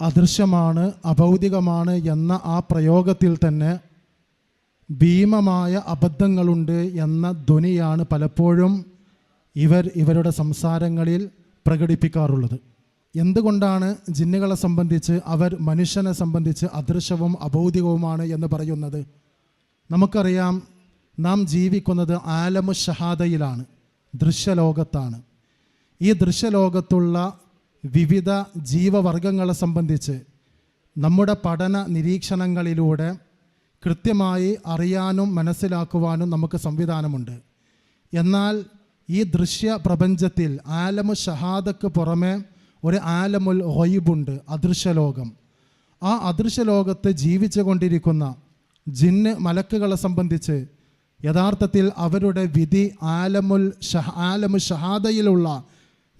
അദൃശ്യമാണ് അഭൗതികമാണ് എന്ന ആ പ്രയോഗത്തിൽ തന്നെ ഭീമമായ അബദ്ധങ്ങളുണ്ട് എന്ന ധ്വനിയാണ് പലപ്പോഴും ഇവർ ഇവരുടെ സംസാരങ്ങളിൽ പ്രകടിപ്പിക്കാറുള്ളത്. എന്തുകൊണ്ടാണ് ജിന്നുകളെ സംബന്ധിച്ച് അവർ മനുഷ്യനെ സംബന്ധിച്ച് അദൃശ്യവും അഭൗതികവുമാണ് എന്ന് പറയുന്നത്? നമുക്കറിയാം നാം ജീവിക്കുന്നത് ആലമു ഷഹാദയിലാണ് ദൃശ്യലോകത്താണ്. ഈ ദൃശ്യലോകത്തുള്ള വിവിധ ജീവവർഗങ്ങളെ സംബന്ധിച്ച് നമ്മുടെ പഠന നിരീക്ഷണങ്ങളിലൂടെ കൃത്യമായി അറിയാനും മനസ്സിലാക്കുവാനും നമുക്ക് സംവിധാനമുണ്ട്. എന്നാൽ ഈ ദൃശ്യ പ്രപഞ്ചത്തിൽ ആലമു ഷഹാദക്ക് പുറമെ ഒരു ആലമുൽ ഹൊയ്ബുണ്ട് അദൃശ്യലോകം. ആ അദൃശ്യലോകത്ത് ജീവിച്ചു കൊണ്ടിരിക്കുന്ന ജിന്ന് മലക്കുകളെ സംബന്ധിച്ച് യഥാർത്ഥത്തിൽ അവരുടെ വിധി ആലമുൽ ഷഹ ആലമു ഷഹാദയിലുള്ള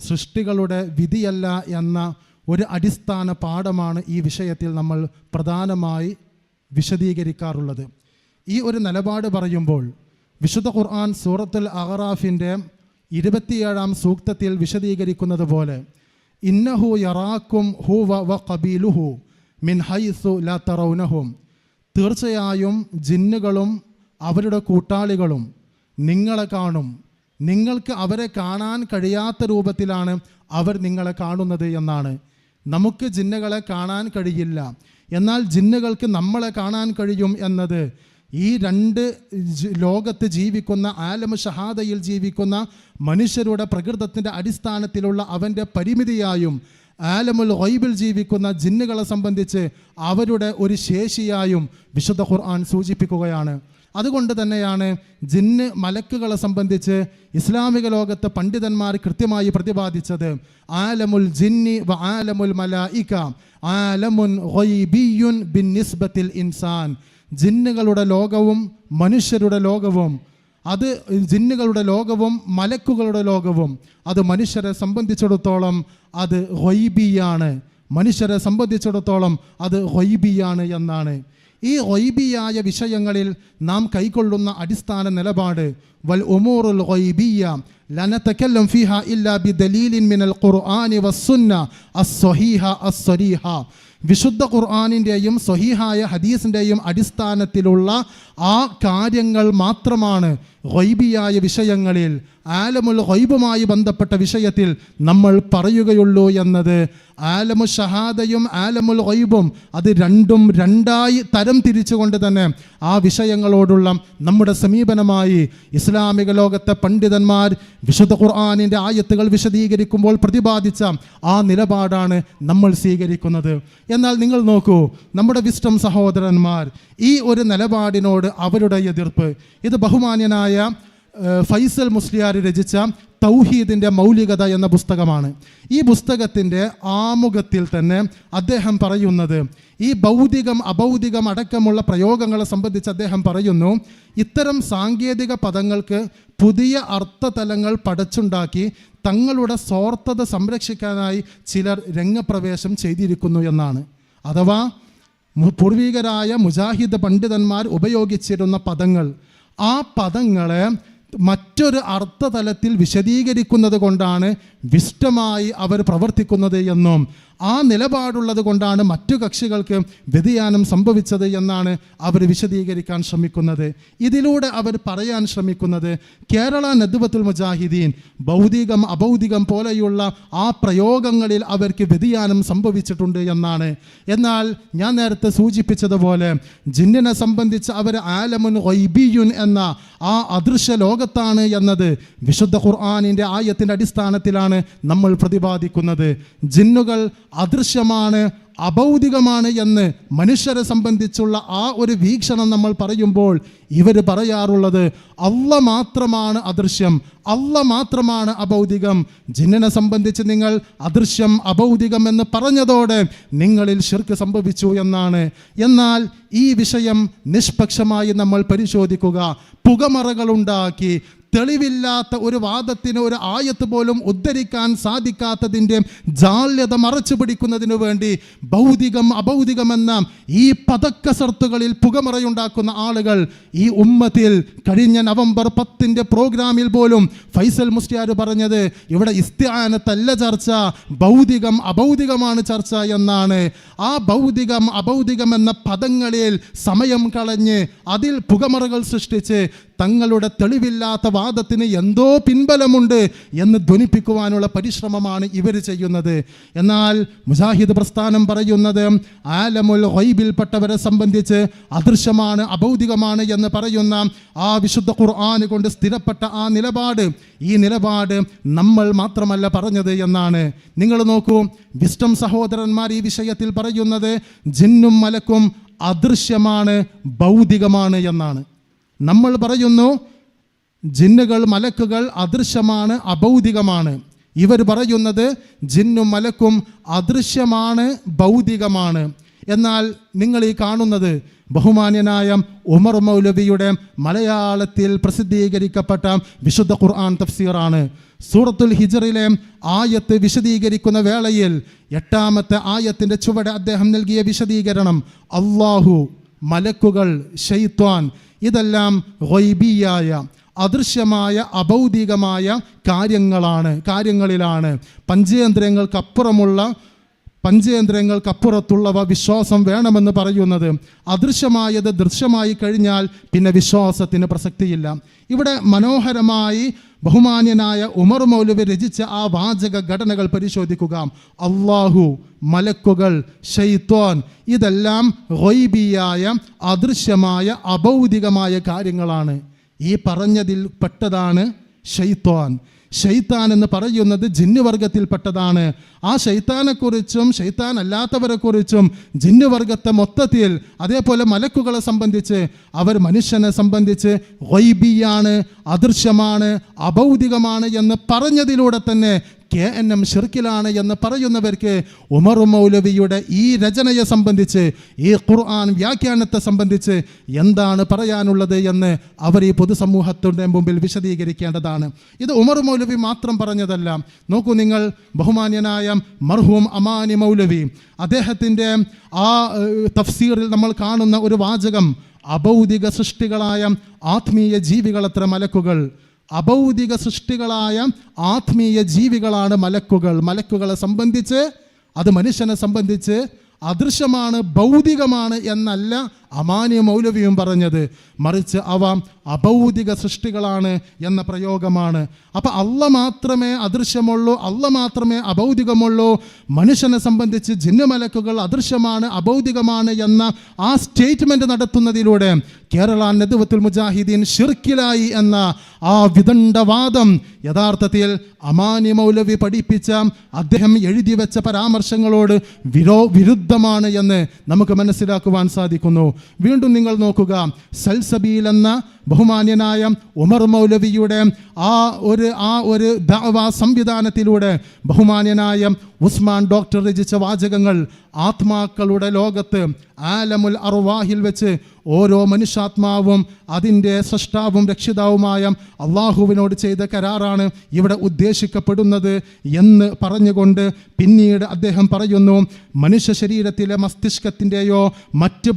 സൃഷ്ടികളുടെ വിധിയല്ല എന്ന ഒരു അടിസ്ഥാന പാഠമാണ് ഈ വിഷയത്തിൽ നമ്മൾ പ്രധാനമായി വിശദീകരിക്കാറുള്ളത്. ഈ ഒരു നിലപാട് പറയുമ്പോൾ വിശുദ്ധ ഖുർആൻ സൂറത്തുൽ അഹറാഫിന്റെ ഇരുപത്തിയേഴാം സൂക്തത്തിൽ വിശദീകരിക്കുന്നത് പോലെ ഇന്നഹു യറാക്കും ഹു വ വ കബീലുഹു മിൻ ഹൈസു ല തറൗനഹും. തീർച്ചയായും ജിന്നുകളും അവരുടെ കൂട്ടാളികളും നിങ്ങളെ കാണും. നിങ്ങൾക്ക് അവരെ കാണാൻ കഴിയാത്ത രൂപത്തിലാണ് അവർ നിങ്ങളെ കാണുന്നത് എന്നാണ്. നമുക്ക് ജിന്നുകളെ കാണാൻ കഴിയില്ല. എന്നാൽ ജിന്നുകൾക്ക് നമ്മളെ കാണാൻ കഴിയും എന്നത് ഈ രണ്ട് ലോകത്ത് ജീവിക്കുന്ന ആലമ ഷഹാദയിൽ ജീവിക്കുന്ന മനുഷ്യരുടെ പ്രകൃതത്തിന്റെ അടിസ്ഥാനത്തിലുള്ള അവന്റെ പരിമിതിയായും ആലമുൽ ഒയ്ബിൽ ജീവിക്കുന്ന ജിന്നുകളെ സംബന്ധിച്ച് അവരുടെ ഒരു ശേഷിയായും വിശുദ്ധ ഖുർആൻ സൂചിപ്പിക്കുകയാണ്. അതുകൊണ്ട് തന്നെയാണ് ജിന്ന് മലക്കുകളെ സംബന്ധിച്ച് ഇസ്ലാമിക ലോകത്തെ പണ്ഡിതന്മാർ കൃത്യമായി പ്രതിപാദിച്ചത് ആലമുൽ ജിന്നി വ ആലമുൽ മലായിക ആലമുൻ ബിൻ നിസ്ബത്തിൽ ഇൻസാൻ. ജിന്നുകളുടെ ലോകവും മനുഷ്യരുടെ ലോകവും അത് ജിന്നുകളുടെ ലോകവും മലക്കുകളുടെ ലോകവും അത് മനുഷ്യരെ സംബന്ധിച്ചിടത്തോളം അത് ഹൊയ്ബിയാണ് മനുഷ്യരെ സംബന്ധിച്ചിടത്തോളം അത് ഹൊയ്ബിയാണ് എന്നാണ്. ഈ ഒയ്ബിയായ വിഷയങ്ങളിൽ നാം കൈക്കൊള്ളുന്ന അടിസ്ഥാന നിലപാട് വൽ ഉമൂറുൽ ഒയ്ബിയ ലനതകല്ലം ഫിഹ ഇല്ലാ ബിദലീലിൻ മിനൽ ഖുർആനി വസ്സുന്ന അസ്സഹീഹ അസ്സരീഹ വിശുദ്ധ ഖുർആാനിന്റെയും സ്വഹീഹായ ഹദീസിന്റെയും അടിസ്ഥാനത്തിലുള്ള ആ കാര്യങ്ങൾ മാത്രമാണ് ഗൈബിയായ വിഷയങ്ങളിൽ ആലമുൽ ഹൈബുമായി ബന്ധപ്പെട്ട വിഷയത്തിൽ നമ്മൾ പറയുകയുള്ളൂ എന്നത് ആലമു ഷഹാദയും ആലമുൽ ഹൈബും അത് രണ്ടും രണ്ടായി തരം തിരിച്ചുകൊണ്ട് തന്നെ ആ വിഷയങ്ങളോടുള്ള നമ്മുടെ സമീപനമായി ഇസ്ലാമിക ലോകത്തെ പണ്ഡിതന്മാർ വിശുദ്ധ ഖുർആാനിന്റെ ആയത്തുകൾ വിശദീകരിക്കുമ്പോൾ പ്രതിപാദിച്ച ആ നിലപാടാണ് നമ്മൾ സ്വീകരിക്കുന്നത്. എന്നാൽ നിങ്ങൾ നോക്കൂ നമ്മുടെ വിസ്റ്റം സഹോദരന്മാർ ഈ ഒരു നിലപാടിനോട് അവരുടെ എതിർപ്പ്. ഇത് ബഹുമാന്യനായ ഫൈസൽ മുസ്ലിയാർ രചിച്ച തൗഹീദിന്റെ മൗലികത എന്ന പുസ്തകമാണ്. ഈ പുസ്തകത്തിന്റെ ആമുഖത്തിൽ തന്നെ അദ്ദേഹം പറയുന്നത് ഈ ഭൗതികം അഭൗതികം അടക്കമുള്ള പ്രയോഗങ്ങളെ സംബന്ധിച്ച് അദ്ദേഹം പറയുന്നു ഇത്തരം സാങ്കേതിക പദങ്ങൾക്ക് പുതിയ അർത്ഥതലങ്ങൾ പടച്ചുണ്ടാക്കി തങ്ങളുടെ സ്വാർത്ഥത സംരക്ഷിക്കാനായി ചിലർ രംഗപ്രവേശം ചെയ്തിരിക്കുന്നു എന്നാണ്. അഥവാ പൂർവീകരായ മുജാഹിദ് പണ്ഡിതന്മാർ ഉപയോഗിച്ചിരുന്ന പദങ്ങൾ ആ പദങ്ങളെ മറ്റൊരു അർത്ഥതലത്തിൽ വിശദീകരിക്കുന്നത് കൊണ്ടാണ് വിഷ്ടമായി അവർ പ്രവർത്തിക്കുന്നത് എന്നും ആ നിലപാടുള്ളത് കൊണ്ടാണ് മറ്റു കക്ഷികൾക്ക് വ്യതിയാനം സംഭവിച്ചത് എന്നാണ് അവർ വിശദീകരിക്കാൻ ശ്രമിക്കുന്നത്. ഇതിലൂടെ അവർ പറയാൻ ശ്രമിക്കുന്നത് കേരള നദ്വത്തുൽ മുജാഹിദീൻ ഭൗതികം അഭൗതികം പോലെയുള്ള ആ പ്രയോഗങ്ങളിൽ അവർക്ക് വ്യതിയാനം സംഭവിച്ചിട്ടുണ്ട് എന്നാണ്. എന്നാൽ ഞാൻ നേരത്തെ സൂചിപ്പിച്ചതുപോലെ ജിന്നിനെ സംബന്ധിച്ച് അവർ ആലമുൻ ഗൈബിയുൻ എന്ന ആ അദൃശ്യ ലോകത്താണ് എന്നത് വിശുദ്ധ ഖുർആാനിന്റെ ആയത്തിന്റെ അടിസ്ഥാനത്തിലാണ് നമ്മൾ പ്രതിപാദിക്കുന്നത്. ജിന്നുകൾ അദൃശ്യമാണ് അഭൗതികമാണ് എന്ന് മനുഷ്യരെ സംബന്ധിച്ചുള്ള ആ ഒരു വീക്ഷണം നമ്മൾ പറയുമ്പോൾ ഇവർ പറയാറുള്ളത് അല്ല മാത്രമാണ് അദൃശ്യം അല്ല മാത്രമാണ് അഭൗതികം ജിന്നനെ സംബന്ധിച്ച് നിങ്ങൾ അദൃശ്യം അഭൗതികം എന്ന് പറഞ്ഞതോടെ നിങ്ങളിൽ ശിർക്ക് സംഭവിച്ചു എന്നാണ്. എന്നാൽ ഈ വിഷയം നിഷ്പക്ഷമായി നമ്മൾ പരിശോധിക്കുക. പുകമറകളുണ്ടാക്കി തെളിവില്ലാത്ത ഒരു വാദത്തിന് ഒരു ആയത്ത് പോലും ഉദ്ധരിക്കാൻ സാധിക്കാത്തതിന്റെ ജാള്യത മറച്ചു പിടിക്കുന്നതിനു വേണ്ടി ഭൗതികം അഭൗതികമെന്ന ഈ പതക്കസർത്തുകളിൽ പുകമറയുണ്ടാക്കുന്ന ആളുകൾ ഈ ഉമ്മത്തിൽ കഴിഞ്ഞ നവംബർ പത്തിന്റെ പ്രോഗ്രാമിൽ പോലും ഫൈസൽ മുസ്ലിയാർ പറഞ്ഞത് ഇവിടെ ഇസ്ത്യാനത്തല്ല ചർച്ച ഭൗതികം അഭൗതികമാണ് ചർച്ച എന്നാണ്. ആ ഭൗതികം അഭൗതികം എന്ന പദങ്ങളിൽ സമയം കളഞ്ഞ് അതിൽ പുകമറകൾ സൃഷ്ടിച്ച് തങ്ങളുടെ തെളിവില്ലാത്ത വാദത്തിന് എന്തോ പിൻബലമുണ്ട് എന്ന് ധ്വനിപ്പിക്കുവാനുള്ള പരിശ്രമമാണ് ഇവർ ചെയ്യുന്നത്. എന്നാൽ മുജാഹിദ് പ്രസ്ഥാനം പറയുന്നത് ആലമുൽ ഹൈബിൽപ്പെട്ടവരെ സംബന്ധിച്ച് അദൃശ്യമാണ് അഭൗതികമാണ് എന്ന് പറയുന്ന ആ വിശുദ്ധ ഖുർആൻ കൊണ്ട് സ്ഥിരപ്പെട്ട ആ നിലപാട്. ഈ നിലപാട് നമ്മൾ മാത്രമല്ല പറഞ്ഞത് എന്നാണ്. നിങ്ങൾ നോക്കൂ വിസ്റ്റം സഹോദരന്മാർ ഈ വിഷയത്തിൽ പറയുന്നത് ജിന്നും മലക്കും അദൃശ്യമാണ് ഭൗതികമാണ് എന്നാണ്. നമ്മൾ പറയുന്നു ജിന്നുകൾ മലക്കുകൾ അദൃശ്യമാണ് അഭൗതികമാണ് ഇവർ പറയുന്നത് ജിന്നും മലക്കും അദൃശ്യമാണ് ഭൗതികമാണ് എന്നാൽ നിങ്ങൾ ഈ കാണുന്നത് ബഹുമാന്യനായ ഉമർ മൗലവിയുടെ മലയാളത്തിൽ പ്രസിദ്ധീകരിക്കപ്പെട്ട വിശുദ്ധ ഖുർആൻ തഫ്സീറാണ്. സൂറത്തുൽ ഹിജറിലെ ആയത്ത് വിശദീകരിക്കുന്ന വേളയിൽ എട്ടാമത്തെ ആയത്തിന്റെ ചുവടെ അദ്ദേഹം നൽകിയ വിശദീകരണം അള്ളാഹു മലക്കുകൾ ഷെയ്ത്വാൻ ഇതെല്ലാം ഗൈബിയായ അദൃശ്യമായ അഭൗതികമായ കാര്യങ്ങളാണ് കാര്യങ്ങളിലാണ്. പഞ്ചേന്ദ്രിയങ്ങൾക്കപ്പുറമുള്ള പഞ്ചേന്ദ്രിയങ്ങൾക്കപ്പുറത്തുള്ളവ വിശ്വാസം വേണമെന്ന് പറയുന്നത് അദൃശ്യമായത് ദൃശ്യമായി കഴിഞ്ഞാൽ പിന്നെ വിശ്വാസത്തിന് പ്രസക്തിയില്ല. ഇവിടെ മനോഹരമായി ബഹുമാന്യനായ ഉമർ മൗലവി രചിച്ച ആ വാചക ഘടനകൾ പരിശോധിക്കുക. അള്ളാഹു മലക്കുകൾ ഷെയ്ത്തോൻ ഇതെല്ലാം റൊയ്ബിയായ അദൃശ്യമായ അഭൗതികമായ കാര്യങ്ങളാണ്. ഈ പറഞ്ഞതിൽ പെട്ടതാണ് ഷെയ്ത്തോൻ ഷെയ്ത്താൻ എന്ന് പറയുന്നത് ജിന്നുവർഗത്തിൽപ്പെട്ടതാണ് ആ ഷെയ്ത്താനെക്കുറിച്ചും ഷെയ്ത്താൻ അല്ലാത്തവരെക്കുറിച്ചും ജിന്നുവർഗത്തെ മൊത്തത്തിൽ അതേപോലെ മലക്കുകളെ സംബന്ധിച്ച് അവർ മനുഷ്യനെ സംബന്ധിച്ച് വൈബിയാണ് അദൃശ്യമാണ് അഭൗതികമാണ് എന്ന് പറഞ്ഞതിലൂടെ തന്നെ കെ എൻ എം ഷിർക്കിലാണ് എന്ന് പറയുന്നവർക്ക് ഉമർ മൗലവിയുടെ ഈ രചനയെ സംബന്ധിച്ച് ഈ ഖുർആൻ വ്യാഖ്യാനത്തെ സംബന്ധിച്ച് എന്താണ് പറയാനുള്ളത് എന്ന് അവർ ഈ പൊതുസമൂഹത്തിന്റെ മുമ്പിൽ വിശദീകരിക്കേണ്ടതാണ്. ഇത് ഉമർ മൗലവി മാത്രം പറഞ്ഞതല്ല. നോക്കൂ നിങ്ങൾ ബഹുമാന്യനായ മർഹൂം അമാനി മൗലവി. അദ്ദേഹത്തിന്റെ ആ തഫ്സീറിൽ നമ്മൾ കാണുന്ന ഒരു വാചകം അഭൗതിക സൃഷ്ടികളായ ആത്മീയ ജീവികളത്ര മലക്കുകൾ. അഭൗതിക സൃഷ്ടികളായ ആത്മീയ ജീവികളാണ് മലക്കുകൾ. മലക്കുകളെ സംബന്ധിച്ച് അത് മനുഷ്യനെ സംബന്ധിച്ച് അദൃശ്യമാണ് ഭൗതികമാണ് എന്നല്ല അമാന്യ മൗലവിയും പറഞ്ഞത് മറിച്ച് അവ അഭൗതിക സൃഷ്ടികളാണ് എന്ന പ്രയോഗമാണ്. അപ്പം അല്ല മാത്രമേ അദൃശ്യമുള്ളൂ അല്ല മാത്രമേ അഭൗതികമുള്ളൂ മനുഷ്യനെ സംബന്ധിച്ച് ജിന്നുമലക്കുകൾ അദൃശ്യമാണ് അഭൗതികമാണ് എന്ന ആ സ്റ്റേറ്റ്മെന്റ് നടത്തുന്നതിലൂടെ കേരള നെതുവത്തുൽ മുജാഹിദീൻ ഷിർക്കിലായി എന്ന ആ വിദണ്ഡവാദം യഥാർത്ഥത്തിൽ അമാനി മൗലവി പഠിപ്പിച്ച അദ്ദേഹം എഴുതി വെച്ച പരാമർശങ്ങളോട് വിരോ വിരുദ്ധമാണ് എന്ന് നമുക്ക് മനസ്സിലാക്കുവാൻ സാധിക്കുന്നു. വീണ്ടും നിങ്ങൾ നോക്കുക. സൽസബീൽ എന്ന ബഹുമാന്യനായ ഉമർ മൗലവിയുടെ ആ ഒരു ആ ഒരു സംവിധാനത്തിലൂടെ ബഹുമാന്യനായ ഉസ്മാൻ ഡോക്ടർ രചിച്ച വാചകങ്ങൾ ആത്മാക്കളുടെ ലോകത്ത് ആലമുൽ അർവാഹിൽ വെച്ച് ഓരോ മനുഷ്യാത്മാവും അതിന്റെ സൃഷ്ടാവും രക്ഷിതാവുമായ അള്ളാഹുവിനോട് ചെയ്ത കരാറാണ് ഇവിടെ ഉദ്ദേശിക്കപ്പെടുന്നത് എന്ന് പറഞ്ഞുകൊണ്ട് പിന്നീട് അദ്ദേഹം പറയുന്നു മനുഷ്യ ശരീരത്തിലെ മസ്തിഷ്കത്തിന്റെയോ മറ്റ്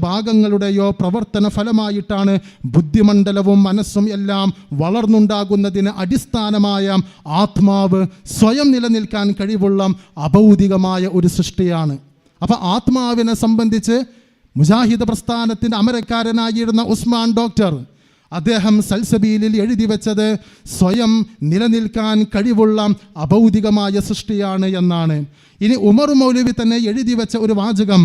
ഭാഗങ്ങളുടെയോ പ്രവർത്തന ഫലമായിട്ടാണ് ബുദ്ധിമണ്ഡലവും മനസ്സും എല്ലാം വളർന്നുണ്ടാകുന്നതിന് അടിസ്ഥാനമായ ആത്മാവ് സ്വയം നിലനിൽക്കാൻ കഴിവുള്ള അഭൗതികമായ ഒരു സൃഷ്ടിയാണ്. അപ്പോൾ ആത്മാവിനെ സംബന്ധിച്ച് മുജാഹിദ് പ്രസ്ഥാനത്തിന്റെ അമരക്കാരനായിരുന്ന ഉസ്മാൻ ഡോക്ടർ അദ്ദേഹം സൽസബീലിൽ എഴുതി വെച്ചത് സ്വയം നിലനിൽക്കാൻ കഴിവുള്ള അഭൗതികമായ സൃഷ്ടിയാണ് എന്നാണ്. ഇനി ഉമർ മൗലവി തന്നെ എഴുതി വെച്ച ഒരു വാചകം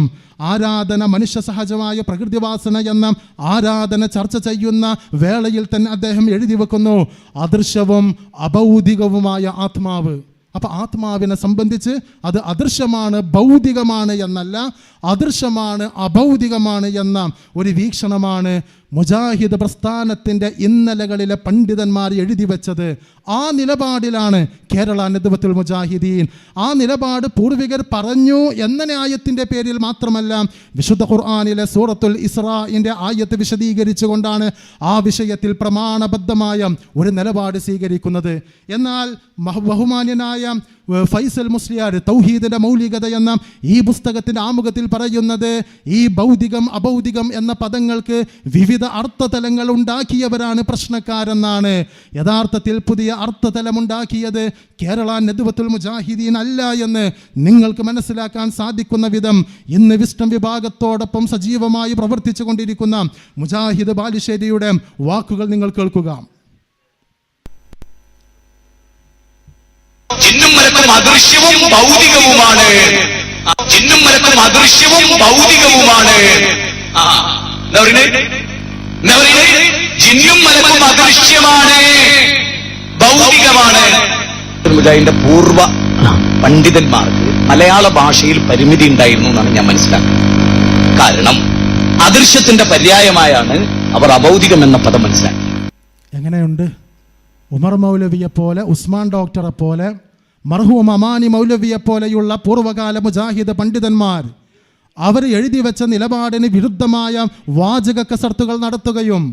ആരാധന മനുഷ്യ സഹജമായ പ്രകൃതിവാസന എന്ന ആരാധന ചർച്ച ചെയ്യുന്ന വേളയിൽ തന്നെ അദ്ദേഹം എഴുതി വെക്കുന്നു അദൃശ്യവും അഭൗതികവുമായ ആത്മാവ്. അപ്പം ആത്മാവിനെ സംബന്ധിച്ച് അത് അദൃശ്യമാണ് ഭൗതികമാണ് എന്നല്ല അദൃശ്യമാണ് അഭൗതികമാണ് എന്ന ഒരു വീക്ഷണമാണ് മുജാഹിദ് പ്രസ്ഥാനത്തിന്റെ ഇന്നലകളിലെ പണ്ഡിതന്മാർ എഴുതി വെച്ചത് ആ നിലപാടിലാണ് കേരള നദ്വത്തുൽ മുജാഹിദീൻ. ആ നിലപാട് പൂർവികർ പറഞ്ഞു എന്ന ന്യായത്തിന്റെ പേരിൽ മാത്രമല്ല വിശുദ്ധ ഖുർആാനിലെ സൂറത്തുൽ ഇസ്രാഇന്റെ ആയത്ത് വിശദീകരിച്ചുകൊണ്ടാണ് ആ വിഷയത്തിൽ പ്രമാണബദ്ധമായ ഒരു നിലപാട് സ്വീകരിക്കുന്നത്. എന്നാൽ ബഹുമാന്യനായ ഫൈസൽ മുസ്ലിയാർ തൗഹീദിന്റെ മൗലികത എന്ന ഈ പുസ്തകത്തിന്റെ ആമുഖത്തിൽ പറയുന്നത് ഈ ഭൗതികം അഭൗതികം എന്ന പദങ്ങൾക്ക് വിവിധ അർത്ഥതലങ്ങൾ ഉണ്ടാക്കിയവരാണ് പ്രശ്നക്കാരെന്നാണ്. യഥാർത്ഥത്തിൽ പുതിയ അർത്ഥതലമുണ്ടാക്കിയത് കേരള നെതുവത്തുൽ മുജാഹിദീൻ അല്ല എന്ന് നിങ്ങൾക്ക് മനസ്സിലാക്കാൻ സാധിക്കുന്ന വിധം ഇന്ന് വിസ്റ്റം വിഭാഗത്തോടൊപ്പം സജീവമായി പ്രവർത്തിച്ചു കൊണ്ടിരിക്കുന്ന മുജാഹിദ് ബാലുശ്ശേരിയുടെ വാക്കുകൾ നിങ്ങൾ കേൾക്കുക. ജിന്നും മലക്കും അദൃശ്യവും ഭൗതികവുമാണ്. ജിന്നും മലക്കും അദൃശ്യവും ഭൗതികവുമാണ്. എന്താ പറയുന്നത്? എന്താ പറയുന്നത്? ജിന്നും മലക്കും അദൃശ്യമാണ്. ഭൗതികമാണ്. മുജാഹിന്റെ പൂർവ പണ്ഡിതന്മാർക്ക് മലയാള ഭാഷയിൽ പരിമിതി ഉണ്ടായിരുന്നു എന്നാണ് ഞാൻ മനസ്സിലാക്കുന്നത്. കാരണം അദൃശ്യത്തിന്റെ പര്യായമായാണ് അവർ അഭൗതികം എന്ന പദം മനസ്സിലാക്കി എങ്ങനെയുണ്ട്? ഉമർ മൗലവിയെ പോലെ ഉസ്മാൻ ഡോക്ടറെ പോലെ മർഹൂം അമാനി മൗലവിയെ പോലെയുള്ള പൂർവകാല മുജാഹിദ് പണ്ഡിതന്മാർ അവർ എഴുതി വെച്ച നിലപാടിന് വിരുദ്ധമായ വാചക കസർത്തുകൾ നടത്തുകയും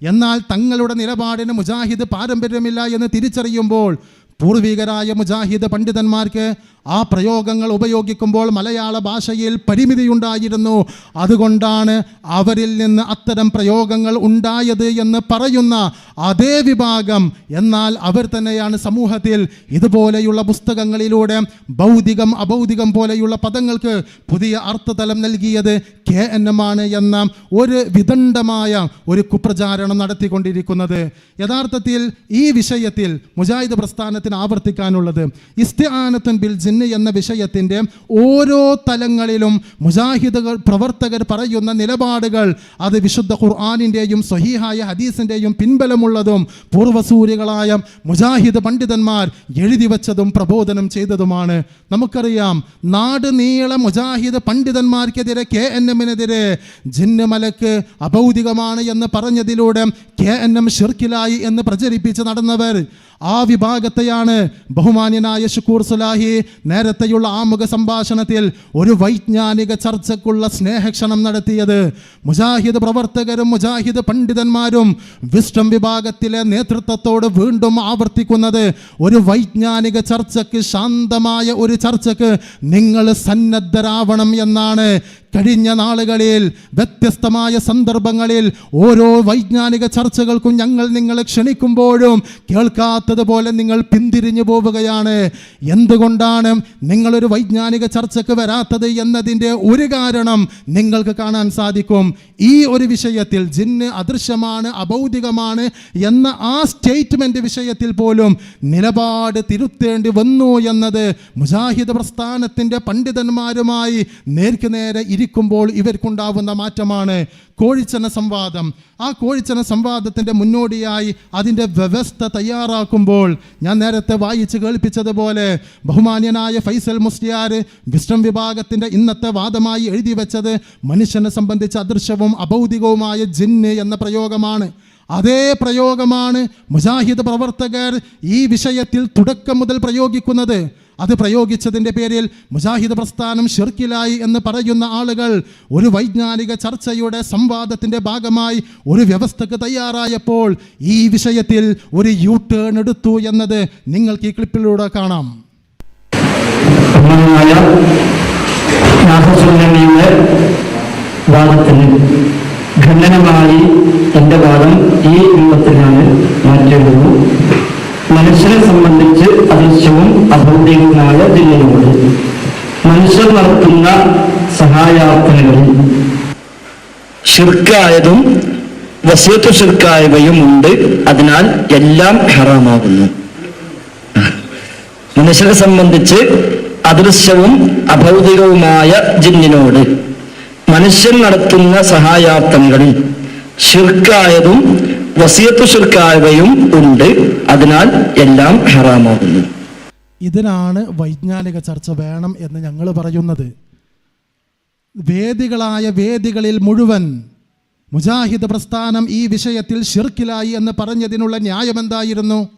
എന്നാൽ തങ്ങളുടെ നിലപാടിന് മുജാഹിദ് പാരമ്പര്യമില്ല എന്ന് തിരിച്ചറിയുമ്പോൾ പൂർവികരായ മുജാഹിദ് പണ്ഡിതന്മാർക്ക് ആ പ്രയോഗങ്ങൾ ഉപയോഗിക്കുമ്പോൾ മലയാള ഭാഷയിൽ പരിമിതിയുണ്ടായിരുന്നു. അതുകൊണ്ടാണ് അവരിൽ നിന്ന് അത്തരം പ്രയോഗങ്ങൾ ഉണ്ടായത് എന്ന് പറയുന്ന അതേ വിഭാഗം. എന്നാൽ അവർ തന്നെയാണ് സമൂഹത്തിൽ ഇതുപോലെയുള്ള പുസ്തകങ്ങളിലൂടെ ഭൗതികം അഭൗതികം പോലെയുള്ള പദങ്ങൾക്ക് പുതിയ അർത്ഥതലം നൽകിയത് കെ എൻ എം ആണ് എന്ന ഒരു വിദണ്ഡമായ ഒരു കുപ്രചാരണം നടത്തിക്കൊണ്ടിരിക്കുന്നത്. യഥാർത്ഥത്തിൽ ഈ വിഷയത്തിൽ മുജാഹിദ് പ്രസ്ഥാനത്തിന് ആവർത്തിക്കാനുള്ളത് ഇസ്തിആനത്തുൻ ബിൽ ജിന്ന് എന്ന വിഷയത്തിന്റെ ഓരോ തലങ്ങളിലും മുജാഹിദുകൾ പ്രവർത്തകർ പറയുന്ന നിലപാടുകൾ അത് വിശുദ്ധ ഖുർആാനിന്റെയും സഹീഹായ ഹദീസിന്റെയും പിൻബലമുള്ളതും പൂർവസൂരികളായ മുജാഹിദ് പണ്ഡിതന്മാർ എഴുതി വച്ചതും പ്രബോധനം ചെയ്തതുമാണ്. നമുക്കറിയാം നാട് നീള മുജാഹിദ് പണ്ഡിതന്മാർക്കെതിരെ കെ എൻ എമ്മിനെതിരെ ജിന്ന് മലക്ക് അഭൗതികമാണ് എന്ന് പറഞ്ഞതിലൂടെ കെ എൻ എം ഷിർക്കിലായി എന്ന് പ്രചരിപ്പിച്ച് നടന്നവർ. ആ വിഭാഗത്തെയാണ് ബഹുമാന്യനായ ഷുക്കൂർ സുലാഹി നേരത്തെയുള്ള ആമുഖ സംഭാഷണത്തിൽ ഒരു വൈജ്ഞാനിക ചർച്ചയ്ക്കുള്ള സ്നേഹക്ഷണം നടത്തിയത് മുജാഹിദ് പ്രവർത്തകരും മുജാഹിദ് പണ്ഡിതന്മാരും വിസ്റ്റം വിഭാഗത്തിലെ നേതൃത്വത്തോട് വീണ്ടും ആവർത്തിക്കുന്നത് ഒരു വൈജ്ഞാനിക ചർച്ചയ്ക്ക് ശാന്തമായ ഒരു ചർച്ചയ്ക്ക് നിങ്ങൾ സന്നദ്ധരാവണം എന്നാണ് കഴിഞ്ഞ നാളുകളിൽ വ്യത്യസ്തമായ സന്ദർഭങ്ങളിൽ ഓരോ വൈജ്ഞാനിക ചർച്ചകൾക്കും ഞങ്ങൾ നിങ്ങളെ ക്ഷണിക്കുമ്പോഴും കേൾക്കാത്തതുപോലെ നിങ്ങൾ പിന്തിരിഞ്ഞു പോവുകയാണ്. എന്തുകൊണ്ടാണ് നിങ്ങളൊരു വൈജ്ഞാനിക ചർച്ചയ്ക്ക് വരാത്തത് എന്നതിന്റെ ഒരു കാരണം നിങ്ങൾക്ക് കാണാൻ സാധിക്കും. ഈ ഒരു വിഷയത്തിൽ ജിന്ന് അദൃശ്യമാണ് അഭൗതികമാണ് എന്ന ആ സ്റ്റേറ്റ്മെന്റ് വിഷയത്തിൽ പോലും നിലപാട് തിരുത്തേണ്ടി വന്നു എന്നത് മുജാഹിദ് പ്രസ്ഥാനത്തിന്റെ പണ്ഡിതന്മാരുമായി നേർക്ക് നേരെ ഇരിക്കുമ്പോൾ ഇവർക്കുണ്ടാവുന്ന മാറ്റമാണ് കോഴിച്ചന സംവാദം. ആ കോഴിച്ചന സംവാദത്തിന്റെ മുന്നോടിയായി അതിന്റെ വ്യവസ്ഥ തയ്യാറാക്കുമ്പോൾ ഞാൻ നേരത്തെ വായിച്ച് കേൾപ്പിച്ചതുപോലെ ബഹുമാന്യനായ ഫൈസൽ മുസ്ലിയാർ വിശ്രം വിഭാഗത്തിന്റെ ഇന്നത്തെ വാദമായി എഴുതി വെച്ചത് മനുഷ്യനെ സംബന്ധിച്ച് അദൃശ്യവും അഭൗതികവുമായ ജിന്ന് എന്ന പ്രയോഗമാണ്. അതേ പ്രയോഗമാണ് മുജാഹിദ് പ്രവർത്തകർ ഈ വിഷയത്തിൽ തുടക്കം മുതൽ പ്രയോഗിക്കുന്നത്. അത് പ്രയോഗിച്ചതിന്റെ പേരിൽ മുജാഹിദ് പ്രസ്ഥാനം ഷിർക്കിലായി എന്ന് പറയുന്ന ആളുകൾ ഒരു വൈജ്ഞാനിക ചർച്ചയുടെ സംവാദത്തിന്റെ ഭാഗമായി ഒരു വ്യവസ്ഥക്ക് തയ്യാറായപ്പോൾ ഈ വിഷയത്തിൽ ഒരു യു ടേൺ എടുത്തു എന്നത് നിങ്ങൾക്ക് ഈ ക്ലിപ്പിലൂടെ കാണാം. വാദത്തിന് ഖണ്ഡനമായി എന്റെ വാദം ഈ രൂപത്തിലാണ് മാറ്റേണ്ടത്. മനുഷ്യനെ സംബന്ധിച്ച് അദൃശ്യവും അഭൗതികവുമായ ജില്ലയുണ്ട് മനുഷ്യർ നടത്തുന്ന സഹായാർത്ഥനകളിൽ ഷിർക്കായതും വസീത്ത് ഷിർക്കായവയും ഉണ്ട്. അതിനാൽ എല്ലാം ഹറാമാകുന്നു. മനുഷ്യരെ സംബന്ധിച്ച് അദൃശ്യവും അഭൗതികവുമായ ജിന്നിനോട് മനുഷ്യൻ നടത്തുന്ന സഹായാർത്ഥങ്ങളിൽ ഷിർക്കായതും വസിയത്തു ഷിർക്കായവയും ഉണ്ട്. അതിനാൽ എല്ലാം ഹറാമാകുന്നു. ഇതിനാണ് വൈജ്ഞാനിക ചർച്ച വേണം എന്ന് ഞങ്ങൾ പറയുന്നത്. വേദികളായ വേദികളിൽ മുഴുവൻ മുജാഹിദ് പ്രസ്ഥാനം ഈ വിഷയത്തിൽ ഷിർക്കിലായി എന്ന് പറഞ്ഞതിനുള്ള ന്യായം എന്തായിരുന്നു?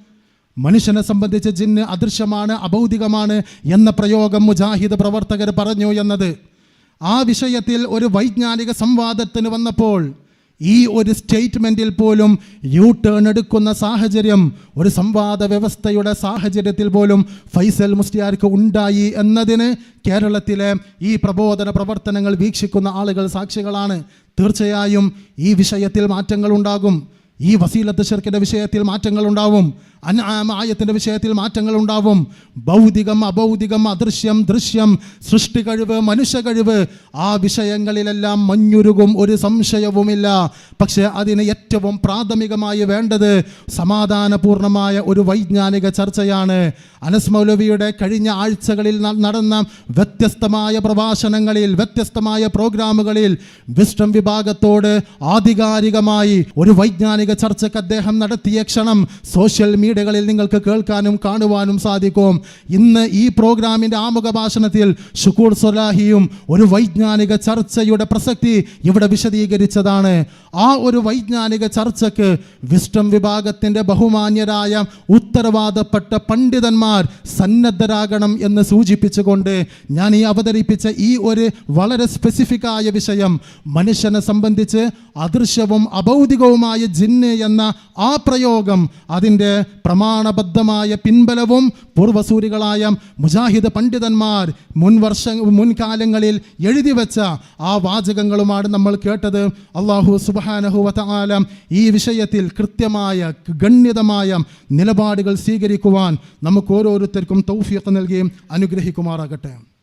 മനുഷ്യനെ സംബന്ധിച്ച് ജിന്ന് അദൃശ്യമാണ് അഭൗതികമാണ് എന്ന പ്രയോഗം മുജാഹിദ് പ്രവർത്തകർ പറഞ്ഞു എന്നത്. ആ വിഷയത്തിൽ ഒരു വൈജ്ഞാനിക സംവാദത്തിന് വന്നപ്പോൾ ഈ ഒരു സ്റ്റേറ്റ്മെന്റിൽ പോലും യു ടേൺ എടുക്കുന്ന സാഹചര്യം ഒരു സംവാദ വ്യവസ്ഥയുടെ സാഹചര്യത്തിൽ പോലും ഫൈസൽ മുസ്ലിയാർക്ക് ഉണ്ടായി എന്നതിന് കേരളത്തിലെ ഈ പ്രബോധന പ്രവർത്തനങ്ങൾ വീക്ഷിക്കുന്ന ആളുകൾ സാക്ഷികളാണ്. തീർച്ചയായും ഈ വിഷയത്തിൽ മാറ്റങ്ങൾ ഉണ്ടാകും ഈ വസീലത്ത് ഷെർക്കിന്റെ വിഷയത്തിൽ മാറ്റങ്ങൾ ഉണ്ടാവും അൻആം വിഷയത്തിൽ മാറ്റങ്ങൾ ഉണ്ടാവും. ഭൗതികം അഭൗതികം അദൃശ്യം ദൃശ്യം സൃഷ്ടി കഴിവ് മനുഷ്യ കഴിവ് ആ വിഷയങ്ങളിലെല്ലാം മഞ്ഞുരുകും ഒരു സംശയവുമില്ല. പക്ഷേ അതിന് ഏറ്റവും പ്രാഥമികമായി വേണ്ടത് സമാധാനപൂർണമായ ഒരു വൈജ്ഞാനിക ചർച്ചയാണ്. അനസ് മൗലവിയുടെ കഴിഞ്ഞ ആഴ്ചകളിൽ നടന്ന വ്യത്യസ്തമായ പ്രഭാഷണങ്ങളിൽ വ്യത്യസ്തമായ പ്രോഗ്രാമുകളിൽ വിസ്റ്റം വിഭാഗത്തോട് ആധികാരികമായി ഒരു വൈജ്ഞാനിക ചർച്ചയ്ക്ക് അദ്ദേഹം നടത്തിയ ക്ഷണം സോഷ്യൽ മീഡിയകളിൽ നിങ്ങൾക്ക് കേൾക്കാനും കാണുവാനും സാധിക്കും. ഇന്ന് ഈ പ്രോഗ്രാമിന്റെ ആമുഖ ഭാഷണത്തിൽ ഷുക്കൂർ സൊലാഹിയും ഒരു വൈജ്ഞാനിക ചർച്ചയുടെ പ്രസക്തി ഇവിടെ വിശദീകരിച്ചതാണ്. ആ ഒരു വൈജ്ഞാനിക ചർച്ചയ്ക്ക് വിസ്റ്റം വിഭാഗത്തിന്റെ ബഹുമാന്യരായ ഉത്തരവാദപ്പെട്ട പണ്ഡിതന്മാർ സന്നദ്ധരാകണം എന്ന് സൂചിപ്പിച്ചുകൊണ്ട് ഞാൻ ഈ അവതരിപ്പിച്ച ഈ ഒരു വളരെ സ്പെസിഫിക് ആയ വിഷയം മനുഷ്യനെ സംബന്ധിച്ച് അദൃശ്യവും അഭൗതികവുമായ ജിന്ന് എന്ന ആ പ്രയോഗം അതിന്റെ പ്രമാണബദ്ധമായ പിൻബലവും പൂർവസൂരികളായ മുജാഹിദ് പണ്ഡിതന്മാർ മുൻവർഷ മുൻകാലങ്ങളിൽ എഴുതി വെച്ച ആ വാചകങ്ങളുമാണ് നമ്മൾ കേട്ടത്. അള്ളാഹു സുബാനഹുവല ഈ വിഷയത്തിൽ കൃത്യമായ ഗണ്യതമായ നിലപാടുകൾ സ്വീകരിക്കുവാൻ നമുക്ക് ഓരോരുത്തർക്കും തൗഫിയൊക്കെ നൽകുകയും അനുഗ്രഹിക്കുമാറാകട്ടെ.